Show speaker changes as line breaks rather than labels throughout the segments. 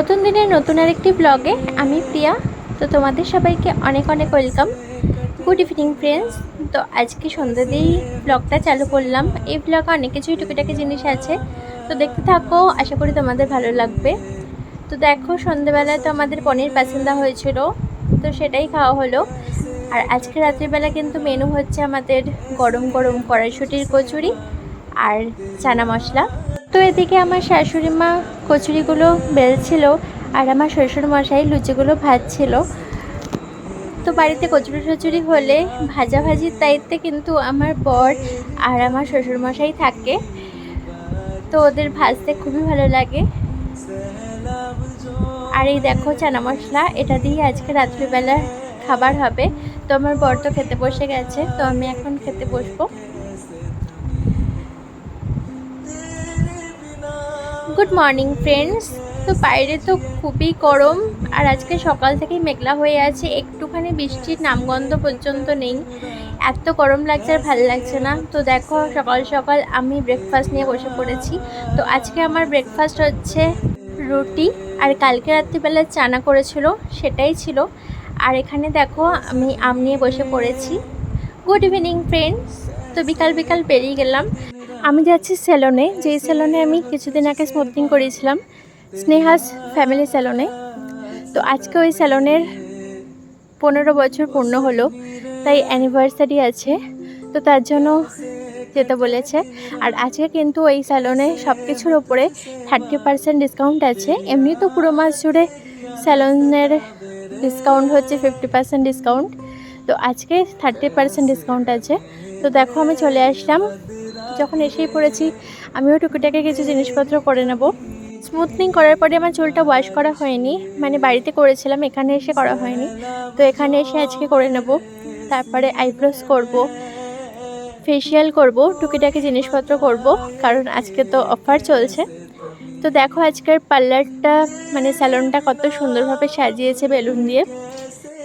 নতুন দিনের নতুন আরেকটি ব্লগে আমি প্রিয়া। তো তোমাদের সবাইকে অনেক অনেক ওয়েলকাম গুড ইভিনিং ফ্রেন্ডস তো আজকে সন্ধ্যা দিয়েই ব্লগটা চালু করলাম। এই ব্লগে অনেক কিছুই টুকিটাকি জিনিস আছে। তো দেখতে থাকো, আশা করি তোমাদের ভালো লাগবে। তো দেখো, সন্ধ্যেবেলায় তো আমাদের পনির পছন্দা হয়েছিল। তো সেটাই খাওয়া হলো। আর আজকে রাত্রিবেলা কিন্তু মেনু হচ্ছে আমাদের গরম গরম কড়াইশুটির কচুরি আর চানা মশলা। তো এদিকে আমার শাশুড়ি মা কচুরিগুলো বেলছিল আর আমার শ্বশুর মশাই লুচিগুলো ভাজছিল। তো বাড়িতে কচুরি টচুরি হলে ভাজাভাজির দায়িত্বে কিন্তু আমার বর আর আমার শ্বশুর মশাই থাকে। তো ওদের ভাজতে খুবই ভালো লাগে। আর এই দেখো চানা মশলা, এটা দিয়ে আজকে রাত্রিবেলা খাবার হবে। তো আমার বর তো খেতে বসে গেছে, তো আমি এখন খেতে বসবো। গুড মর্নিং ফ্রেন্ডস তো বাইরে তো খুবই গরম, আর আজকে সকাল থেকেই মেঘলা হয়ে আছে। একটুখানি বৃষ্টির নামগন্ধ পর্যন্ত নেই। এত গরম লাগছে আর ভালো লাগছে না। তো দেখো, সকাল সকাল আমি ব্রেকফাস্ট নিয়ে বসে পড়েছি। তো আজকে আমার ব্রেকফাস্ট হচ্ছে রুটি, আর কালকে রাত্রিবেলা চানা করেছিল, সেটাই ছিল। আর এখানে দেখো, আমি আম নিয়ে বসে পড়েছি। গুড ইভিনিং ফ্রেন্ডস তো বিকাল বিকাল বেরিয়ে গেলাম। আমি যাচ্ছি সেলনে যেই সেলনে আমি কিছুদিন আগে স্মুথিং করেছিলাম, স্নেহাস ফ্যামিলি সেলনে তো আজকে ওই সেলনের পনেরো বছর পূর্ণ হলো, তাই অ্যানিভার্সারি আছে। তো তার জন্য যেতে বলেছে। আর আজকে কিন্তু এই স্যালনে সব কিছুর ওপরে থার্টি পার্সেন্ট ডিসকাউন্ট আছে। এমনি তো পুরো মাস জুড়ে স্যালনের ডিসকাউন্ট হচ্ছে ফিফটি পার্সেন্ট ডিসকাউন্ট তো আজকে থার্টি পার্সেন্ট ডিসকাউন্ট আছে। তো দেখো আমি চলে আসলাম যখন এসেই পড়েছি, আমিও টুকিটাকে কিছু জিনিসপত্র করে নেব। স্মুথনিং করার পরে আমার চুলটা ওয়াশ করা হয়নি। মানে বাড়িতে করেছিলাম, এখানে এসে করা হয়নি। তো এখানে এসে আজকে করে নেব। তারপরে আইব্রোস করব ফেসিয়াল করব, টুকিটাকি জিনিসপত্র করব, কারণ আজকে তো অফার চলছে। তো দেখো আজকের পার্লারটা মানে স্যালনটা কত সুন্দরভাবে সাজিয়েছে বেলুন দিয়ে।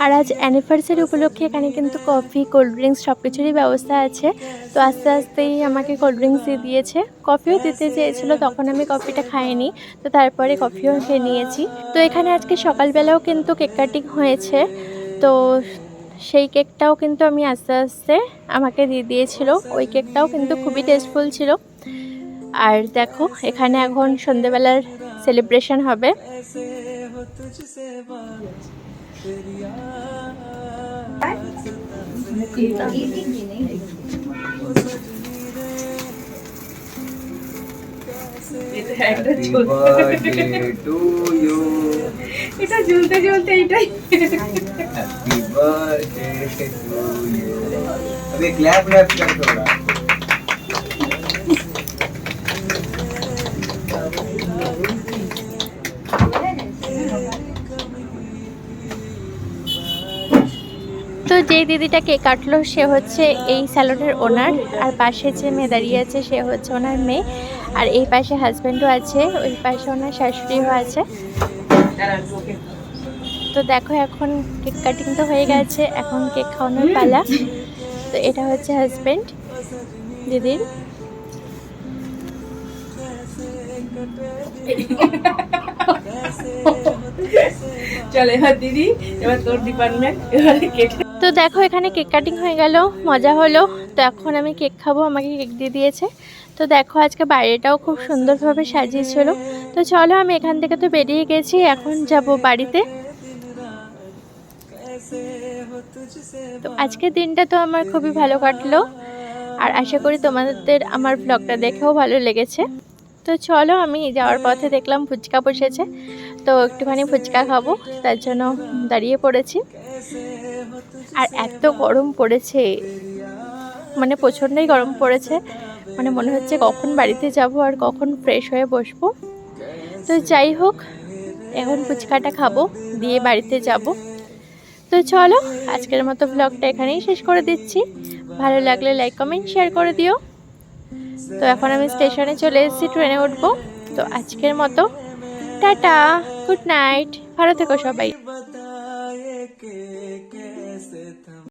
আর আজ অ্যানিভার্সারি উপলক্ষে এখানে কিন্তু কফি কোল্ড ড্রিঙ্কস সব কিছুরই ব্যবস্থা আছে। তো আস্তে আস্তেই আমাকে কোল্ড ড্রিঙ্কস দিয়ে দিয়েছে। কফিও দিতে চেয়েছিল, তখন আমি কফিটা খাইনি। তো তারপরে কফিও খেয়ে নিয়েছি। তো এখানে আজকে সকালবেলাও কিন্তু কেক কাটিং হয়েছে। তো সেই কেকটাও কিন্তু আমি আস্তে আস্তে আমাকে দিয়ে দিয়েছিল। ওই কেকটাও কিন্তু খুবই টেস্টফুল ছিল। আর দেখো, এখানে এখন সন্ধেবেলার সেলিব্রেশন হবে।
একটা
Happy
ঝুল-
birthday to you.
এটা ঝুলতে ঝুলতে এইটাই
Happy birthday to you.
তো যেই দিদিটা কেক কাটলো, সে হচ্ছে এই স্যালনের ওনার। আর পাশে যে মেয়ে দাঁড়িয়ে আছে, সে হচ্ছে ওনার মেয়ে। আর এই পাশে হাজব্যান্ডও আছে, ওই পাশে ওনার শাশুড়িও আছে। তো দেখো এখন কেক কাটিং তো হয়ে গেছে, এখন কেক খাওয়ানোর পালা। তো এটা হচ্ছে হাজব্যান্ড দিদির।
চলে, এবার দিদি, এবার তোর ডিপার্টমেন্ট এবারে কেক
তো দেখো, এখানে কেক কাটিং হয়ে গেল, মজা হলো। তো এখন আমি কেক খাব, আমাকে কেক দিয়ে দিয়েছে। তো দেখো, আজকে বাইরেটাও খুব সুন্দরভাবে সাজিয়েছিল। তো চলো, আমি এখান থেকে তো বেরিয়ে গেছি, এখন যাব বাড়িতে। তো আজকের দিনটা তো আমার খুবই ভালো কাটলো। আর আশা করি তোমাদের আমার ব্লগটা দেখেও ভালো লেগেছে। তো চলো আমি যাওয়ার পথে দেখলাম ফুচকা বসেছে। তো একটুখানি ফুচকা খাব তার জন্য দাঁড়িয়ে পড়েছি। আর এত গরম পড়েছে মানে প্রচণ্ডই গরম পড়েছে। মানে মনে হচ্ছে কখন বাড়িতে যাব আর কখন ফ্রেশ হয়ে বসবো। তো যাই হোক এখন ফুচকাটা খাব দিয়ে বাড়িতে যাব। তো চলো আজকের মতো ব্লগটা এখানেই শেষ করে দিচ্ছি। ভালো লাগলে লাইক কমেন্ট শেয়ার করে দিও। তো এখন আমি স্টেশনে চলে এসেছি, ট্রেনে উঠবো। তো আজকের মতো, টাটা, গুড নাইট, ভালো থেকো সবাই।